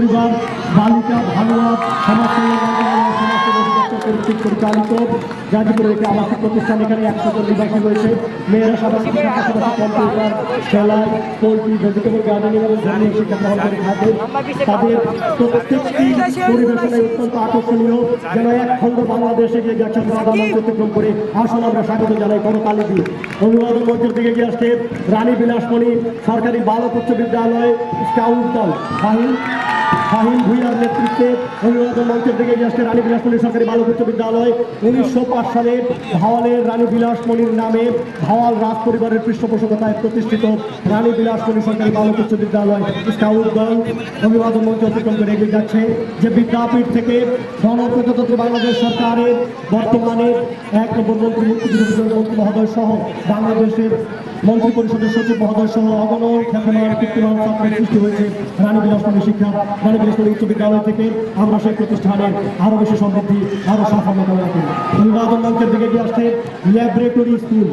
পরিবার বালিকা ভালোয়ার সমাজ কর্তৃক পরিচালিত গাজীপুরের একটি আবাসিক প্রতিষ্ঠান এখানে একশো নিবাসী রয়েছে। মেয়েরা পাশাপাশি কম্পিউটার পোলট্রি ভেজিটেবল গার্ডেনিং এবং শিক্ষা থাকে। তাদের প্রত্যেকটি অত্যন্ত আকর্ষণীয়। যেন এক খণ্ড বাংলাদেশে গিয়ে গেছেন প্রধানমন্ত্রী অতিক্রম করে আসলে আমরা স্বাগত জানাই করতালি দিই অভিবাদন মঞ্চের দিকে গিয়ে আসছে রানী বিলাসমণি সরকারি বালক উচ্চ বিদ্যালয় স্কাউট দল। ফাহিম ফাহিম ভুইয়ার নেতৃত্বে অভিবাদন মঞ্চের দিকে গিয়ে আসছে রানী বিলাসমণি সরকারি বালক উচ্চ বিদ্যালয়। উনিশশো পাঁচ সালে ভাওয়ালের রানী বিলাসমণির নামে ভাওয়াল রাজ পরিবারের পৃষ্ঠপোষকতায় প্রতিষ্ঠিত রানী বিলাসমণি সরকারি বালক উচ্চ বিদ্যালয় স্কাউট দল অভিবাদন মঞ্চ অতিক্রম করে এগিয়ে যাচ্ছে, যে বিদ্যাপীঠ থেকে গণপ্রজাতন্ত্রী বাংলাদেশ সরকারের বর্তমানে এক নম্বর মন্ত্রী মুক্তিযুদ্ধ মন্ত্রী মহোদয় সহ বাংলাদেশের মন্ত্রী পরিষদের সচিব মহোদয় সহ অগণন খ্যাতমান কীর্তিমান ছাত্রের সৃষ্টি হয়েছে রানী উচ্চ বিদ্যালয় থেকে আমরা সেই প্রতিষ্ঠানের আরও বেশি আরও সাফল্য করি। আসছে laboratory school.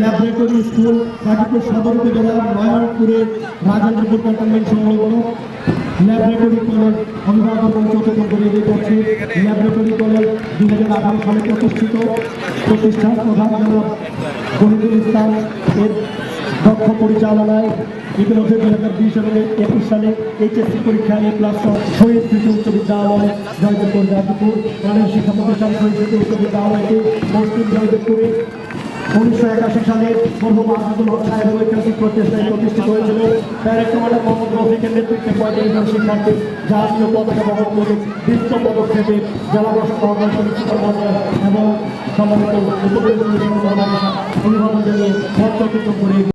Laboratory school Gazipur সদর উপজেলার নয়নপুরের রাজেন্দ্রপুর ক্যান্টনমেন্ট সংলগ্ন ল্যাবরেটরি কলেজ অভিভাবক অতিক্রম করে এগিয়ে যাচ্ছে। ল্যাবরেটরি কলেজ দুই হাজার আঠারো সালে প্রতিষ্ঠিত। প্রতিষ্ঠান প্রধান জনাব শহীদুল ইসলাম এর দক্ষ পরিচালনায় ইতিমধ্যে দুই হাজার বিশ এবং একুশ সালে এইচএসসি পরীক্ষায় এ প্লাস শহীদ স্মৃতি উচ্চ বিদ্যালয় জয়দেবপুর, গাজীপুর। প্রাণের শিক্ষা প্রতিষ্ঠান শহীদ স্মৃতি উচ্চ বিদ্যালয়টি মসজিদ জয়দেবপুরে উনিশশো একাশি সালে মরহুম আসাদুল হক সাহেবের ঐতিহাসিক প্রচেষ্টায় প্রতিষ্ঠিত হয়েছিল। ডাইরেক্ট কমান্ডার মোহাম্মদ রফিকের নেতৃত্বে পঁয়ত্রিশ জন শিক্ষার্থী জাতীয় পতাকা বহন করে বিশ্ব পদক্ষেপে জেলা প্রশাসন অর্গানাইজেশন এবং সম্মানিত উপকূলীয় অভিভাবক জানিয়ে মঞ্চ অতিক্রম করে